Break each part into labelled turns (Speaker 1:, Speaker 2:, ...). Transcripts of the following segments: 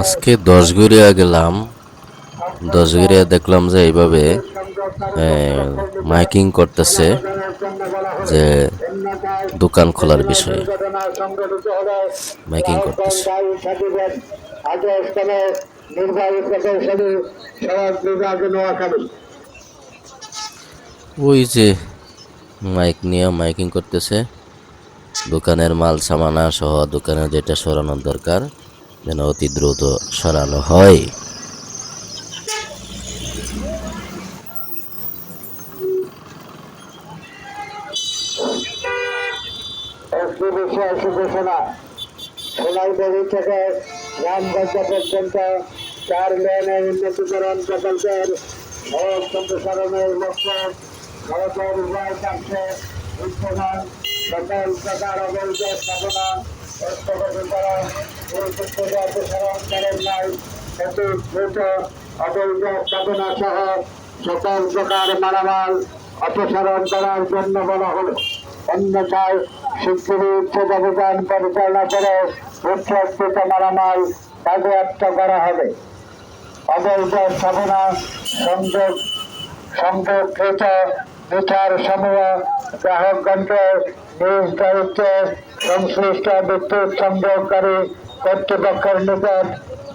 Speaker 1: আজকে দশগড়িয়া গেলাম। দশগড়িয়া দেখলাম যে এইভাবে মাইকিং করতেছে যে দোকান খোলার বিষয়ে। মাইকিং করতেছে। ওই যে মাইক নিয়ে মাইকিং করতেছে। দোকানের মাল, সামানা সহ দোকানের যেটা সরানোর দরকার। যেন অতি দ্রুত সরানো হয়।
Speaker 2: সম্প্রসারণের ভারতের উভয় সকল প্রকার অবৈধ স্থাপনা স্থাপনা সহ সকল প্রকার মালামাল অপসারণ করার জন্য বলা হলো অন্যথায় শিগগিরই উচ্ছেদ অভিযান পরিচালনা করে উচ্ছ্বস্তিত মালামাল বাজেয়াপ্ত করা হবে অবৈধ স্থাপনা সংযোগ সংযোগকৃত মিটার সমূহ গ্রাহকগণকে নিজ দায়িত্বে সংশ্লিষ্ট বিদ্যুৎ সংযোগকারী কর্তৃপক্ষের নিকট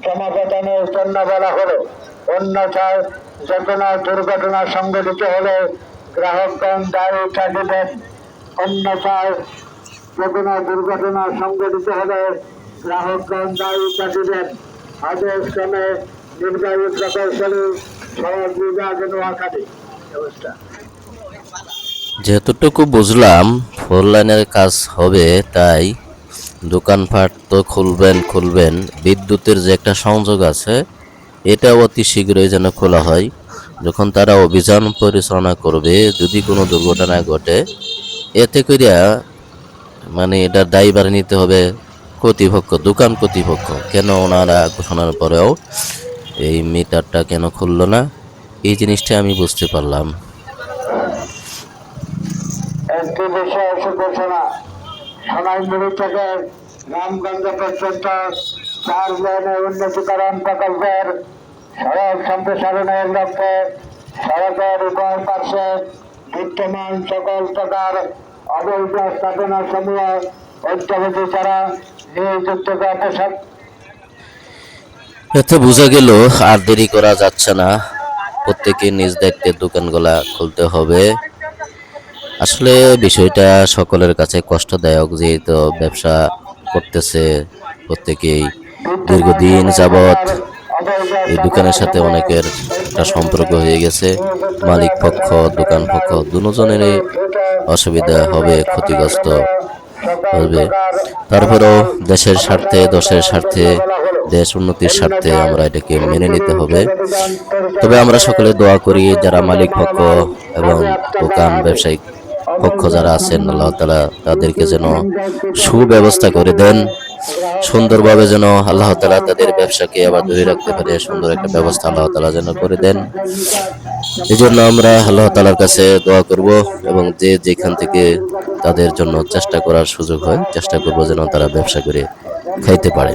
Speaker 2: জমা প্রদানের জন্য বলা হলো। অন্যথায় যে কোনো দুর্ঘটনা সংঘটিত হলে গ্রাহকগণ দায়ী থাকিবেন অন্যথায় যে কোনো দুর্ঘটনা সংঘটিত হলে গ্রাহকগণ দায়ী থাকিবেন আদেশ ক্রমে নির্বাহী প্রকৌশলী সড়ক বিভাগ নোয়াখালী। ব্যবস্থা
Speaker 1: যেহেতুটুকু বুঝলাম ফোর লাইনের কাজ হবে তাই দোকানপাট তো খুলবেন খুলবেন। বিদ্যুতের যে একটা সংযোগ আছে, এটা অতি শীঘ্রই যেন খোলা হয়। যখন তারা অভিযান পরিচালনা করবে, যদি কোনো দুর্ঘটনা ঘটে, এতে করিয়া মানে এটার দায়ীবার নিতে হবে কর্তৃপক্ষ, দোকান কর্তৃপক্ষ। কেন ওনারা ঘোষণার পরেও এই মিটারটা কেন খুললো না? এই জিনিসটা আমি বুঝতে পারলাম।
Speaker 2: একটি বিষয় ঘোষণা। সোনাইমুড়ি থেকে রামগঞ্জ পর্যন্ত চার লেনের উন্নতিকরণ প্রকল্পের সড়ক সম্প্রসারণের লক্ষ্যে সড়কের উভয় পার্শ্বে বিদ্যমান সকল প্রকার অবৈধ স্থাপনা সমূহ ছাড়া নিয়োজিতকে অপসার
Speaker 1: এতে বোঝা গেল, আর দেরি করা যাচ্ছে না। প্রত্যেকে নিজ দায়িত্বের দোকানগুলা খুলতে হবে। আসলে বিষয়টা সকলের কাছে কষ্টদায়ক যেহেতু ব্যবসা করতেছে প্রত্যেকেই। দীর্ঘদিন যাবৎ এই দোকানের সাথে অনেকের একটা সম্পর্ক হয়ে গেছে। মালিক পক্ষ, দোকান পক্ষ দুজনেরই অসুবিধা হবে, ক্ষতিগ্রস্ত হবে। তারপরেও দেশের স্বার্থে, দশের স্বার্থে, দেশ উন্নতির স্বার্থে আমরা এটাকে মেনে নিতে হবে। তবে আমরা সকলে দোয়া করি, যারা মালিক পক্ষ এবং দোকান ব্যবসায়িক পক্ষ যারা আছেন, আল্লাহ তালা তাদেরকে যেন সুব্যবস্থা করে দেন, সুন্দরভাবে যেন আল্লাহ তালা তাদের ব্যবসাকে আবার ধরে রাখতে পারে, সুন্দর একটা ব্যবস্থা আল্লাহ তালা যেন করে দেন। এই জন্য আমরা আল্লাহ তালার কাছে দোয়া করব এবং যে যেখান থেকে তাদের জন্য চেষ্টা করার সুযোগ হয়, চেষ্টা করব যেন তারা ব্যবসা করে খাইতে পারে।